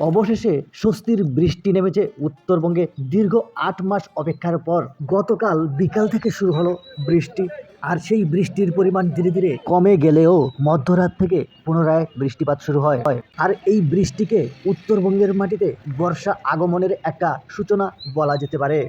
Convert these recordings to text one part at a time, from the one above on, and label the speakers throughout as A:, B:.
A: অবশেষে স্বস্তির বৃষ্টি নেমেছে উত্তরবঙ্গে। দীর্ঘ আট মাস অপেক্ষার পর গতকাল বিকাল থেকে শুরু হলো বৃষ্টি। আর সেই বৃষ্টির পরিমাণ ধীরে ধীরে কমে গেলেও মধ্যরাত থেকে পুনরায় বৃষ্টিপাত শুরু হয়। আর এই বৃষ্টিকে উত্তরবঙ্গের মাটিতে বর্ষা আগমনের একটা সূচনা বলা যেতে পারে।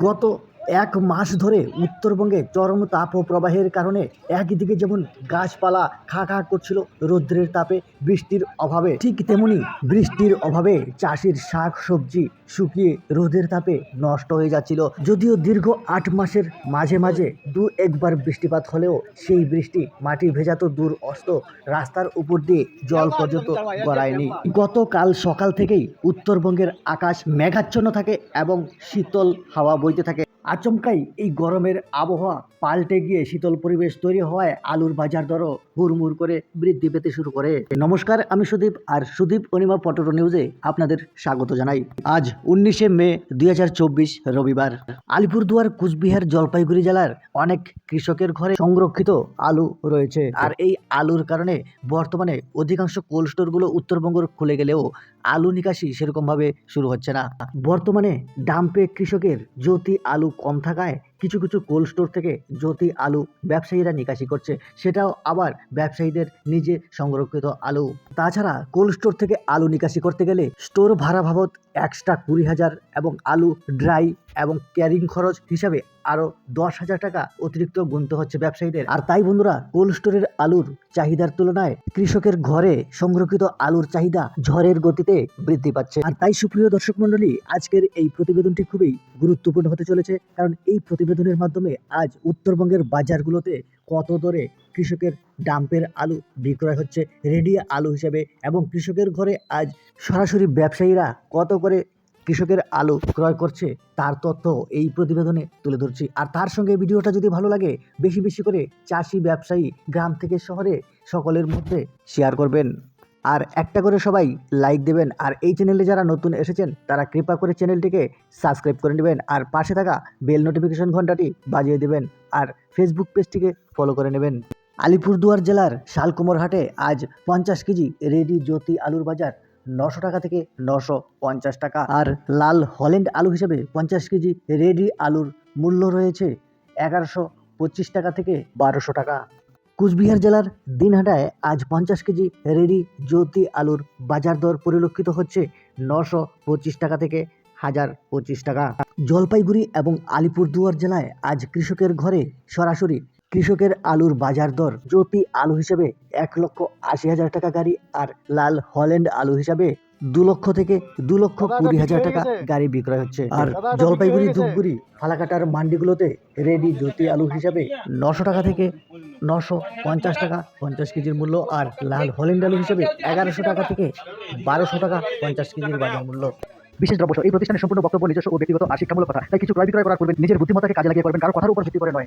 A: গত এক মাস ধরে উত্তরবঙ্গে চরম তাপ প্রবাহের কারণে একদিকে যেমন গাছপালা খা খা করছিল রৌদ্রের তাপে বৃষ্টির অভাবে, ঠিক তেমনি বৃষ্টির অভাবে চাষির শাক সবজি শুকিয়ে রোদের তাপে নষ্ট হয়ে যাচ্ছিল। যদিও দীর্ঘ আট মাসের মাঝে মাঝে দু একবার বৃষ্টিপাত হলেও সেই বৃষ্টি মাটি ভেজা তো দূর অস্ত, রাস্তার উপর দিয়ে জল পর্যন্ত গড়ায়নি। গতকাল সকাল থেকেই উত্তরবঙ্গের আকাশ মেঘাচ্ছন্ন থাকে এবং শীতল হাওয়া বইতে থাকে। আচমকাই এই গরমের আবহাওয়া পাল্টে গিয়ে শীতল পরিবেশ তৈরি হওয়ায় আলুর বাজার দরও হুড়মুড় করে বৃদ্ধি পেতে শুরু করে। নমস্কার, আমি সুদীপ, আর সুদীপ অনিমা পটোটো নিউজে আপনাদের স্বাগত জানাই। আজ উনিশে মে দুই হাজার চব্বিশ রবিবার। আলিপুরদুয়ার, কুচবিহার, জলপাইগুড়ি জেলার অনেক কৃষকের ঘরে সংরক্ষিত আলু রয়েছে। আর এই আলুর কারণে বর্তমানে অধিকাংশ কোল্ড স্টোরগুলো উত্তরবঙ্গের খুলে গেলেও আলু নিকাশি সেরকমভাবে শুরু হচ্ছে না। বর্তমানে ডাম্পে কৃষকের জ্যোতি আলু কম থাকায় কিছু কিছু কোল্ড স্টোর থেকে জ্যোতি, আলু ব্যবসায়ীরা নিকাশি করছে। সেটাও আবার ব্যবসায়ীদের নিজে সংরক্ষিত আলু। তাছাড়া কোল্ড স্টোর থেকে আলু নিকাশি করতে গেলে স্টোর ভাড়া বাবদ এক্সট্রা কুড়ি হাজার এবং আলু ড্রাই এবং ক্যারিং খরচ হিসাবে আরও দশ হাজার টাকা অতিরিক্ত গুনতে হচ্ছে ব্যবসায়ীদের। আর তাই বন্ধুরা কোল্ড স্টোরের আলুর চাহিদার তুলনায় কৃষকের ঘরে সংরক্ষিত আলুর চাহিদা ঝড়ের গতিতে বৃদ্ধি পাচ্ছে। আর তাই সুপ্রিয় দর্শক মণ্ডলী, আজকের এই প্রতিবেদনটি খুবই গুরুত্বপূর্ণ হতে চলেছে। কারণ এই প্রতিবেদনের মাধ্যমে আজ উত্তরবঙ্গের বাজারগুলোতে কত দরে কৃষকের ডাম্পের আলু বিক্রয় হচ্ছে? রেডি আলু হিসেবে এবং কৃষকের ঘরে আজ সরাসরি ব্যবসায়ীরা কত করে কৃষকের আলু ক্রয় করছে? তার তথ্য এই প্রতিবেদনে তুলে ধরছি। আর তার সঙ্গে ভিডিওটা যদি ভালো লাগে, বেশি বেশি করে চাষি ব্যবসায়ী গ্রাম থেকে শহরে সকলের মধ্যে শেয়ার করবেন। আর একটা করে সবাই লাইক দেবেন। আর এই চ্যানেলে যারা নতুন এসেছেন, তারা কৃপা করে চ্যানেলটিকে সাবস্ক্রাইব করে নেবেন আর পাশে থাকা বেল নোটিফিকেশন ঘন্টাটি বাজিয়ে দেবেন আর ফেসবুক পেজটিকে ফলো করে নেবেন। আলিপুরদুয়ার জেলার শালকুমোরহাটে আজ পঞ্চাশ কেজি রেডি জ্যোতি আলুর বাজার নশো টাকা থেকে নশো পঞ্চাশ টাকা। আর লাল হল্যান্ড আলু হিসেবে পঞ্চাশ কেজি রেডি আলুর মূল্য রয়েছে এগারোশো পঁচিশ টাকা থেকে বারোশো টাকা। কুচবিহার জেলার দিনহাটায় আজ পঞ্চাশ কেজি রেডি জ্যোতি আলুর বাজার দর পরিলক্ষিত হচ্ছে নশো পঁচিশ টাকা থেকে হাজার পঁচিশ টাকা। জলপাইগুড়ি এবং আলিপুরদুয়ার জেলায় আজ কৃষকের ঘরে সরাসরি কৃষকের আলুর বাজার দর। জ্যোতি আলু হিসেবে এক লক্ষ আশি হাজার টাকা গাড়ি আর লাল হল্যান্ড আলু হিসাবে দু লক্ষ থেকে দু লক্ষ কুড়ি হাজার টাকা গাড়ি বিক্রয় হচ্ছে। আর জলপাইগুড়ি ধূপগুড়ি ফালাকাটার মান্ডিগুলোতে রেডি জ্যোতি আলু হিসাবে নশো টাকা থেকে নশো পঞ্চাশ টাকা পঞ্চাশ কেজির মূল্য। আর লাল হল্যান্ড আলু হিসেবে এগারোশো টাকা থেকে বারোশো টাকা পঞ্চাশ কেজির বাজার মূল্য। বিশেষ দ্রব্য এই প্রতিষ্ঠানের সম্পূর্ণ বক্তব্য নিজস্ব ও ব্যক্তিগত আর শিক্ষামূলক কথা। তাই কিছু ক্রয় বিক্রয় করার পূর্বে নিজের বুদ্ধিমত্তাকে কাজে লাগিয়ে করবেন কারও কথার উপর ভিত্তি করে নয়।